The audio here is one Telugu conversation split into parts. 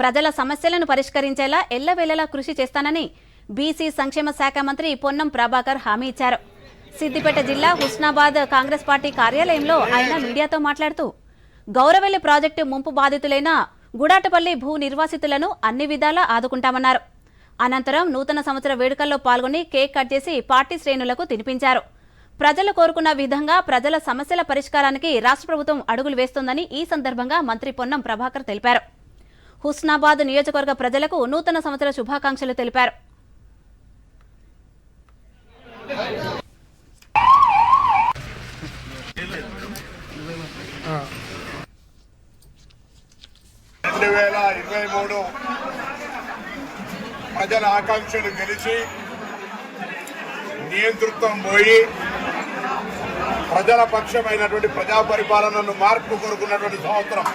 ప్రజల సమస్యలను పరిష్కరించేలా ఎల్లవేళలా కృషి చేస్తానని బీసీ సంక్షేమ శాఖ మంత్రి పొన్నం ప్రభాకర్ హామీ ఇచ్చారు. సిద్దిపేట జిల్లా హుస్నాబాద్ కాంగ్రెస్ పార్టీ కార్యాలయంలో ఆయన మీడియాతో మాట్లాడుతూ గౌరవెల్లి ప్రాజెక్టు ముంపు బాధితులైన గుడాటపల్లి భూ నిర్వాసితులను అన్ని విధాలా ఆదుకుంటామన్నారు. అనంతరం నూతన సంవత్సర వేడుకల్లో పాల్గొని కేక్ కట్ చేసి పార్టీ శ్రేణులకు తినిపించారు. ప్రజలు కోరుకున్న విధంగా ప్రజల సమస్యల పరిష్కారానికి రాష్ట్ర ప్రభుత్వం అడుగులు వేస్తోందని ఈ సందర్భంగా మంత్రి పొన్నం ప్రభాకర్ తెలిపారు. హుస్నాబాద్ నియోజకవర్గ ప్రజలకు నూతన సంవత్సర శుభాకాంక్షలు తెలిపారు. రెండు వేల ఇరవై మూడు ప్రజల ఆకాంక్షలు గెలిచి నియంతృత్వం పోయి ప్రజల పక్షమైనటువంటి ప్రజా పరిపాలనను మార్పు కోరుకున్నటువంటి సంవత్సరం.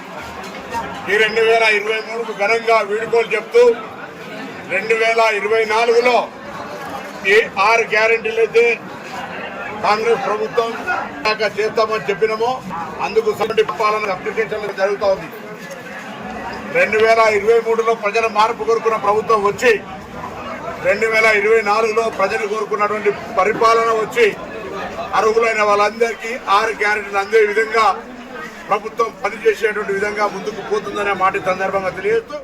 ఈ రెండు వేల ఇరవై మూడుకు ఘనంగా వీడుకోలు చెప్తూ రెండు వేల ఇరవై నాలుగులో ఈ ఆరు గ్యారంటీలు అయితే కాంగ్రెస్ ప్రభుత్వం దాకా చేస్తామని చెప్పినామో అందుకు పాలన అప్లికేషన్లు జరుగుతూ ఉంది. రెండు వేల ఇరవై మూడులో ప్రజల మార్పు కోరుకున్న ప్రభుత్వం వచ్చి రెండు వేల ఇరవై నాలుగులో ప్రజలు కోరుకున్నటువంటి పరిపాలన వచ్చి అర్హులైన వాళ్ళందరికీ ఆరు గ్యారెంటీలు అందే విధంగా ప్రభుత్వం పనిచేసేటువంటి విధంగా ముందుకు పోతుందనే మాట సందర్భంగా తెలియజేస్తూ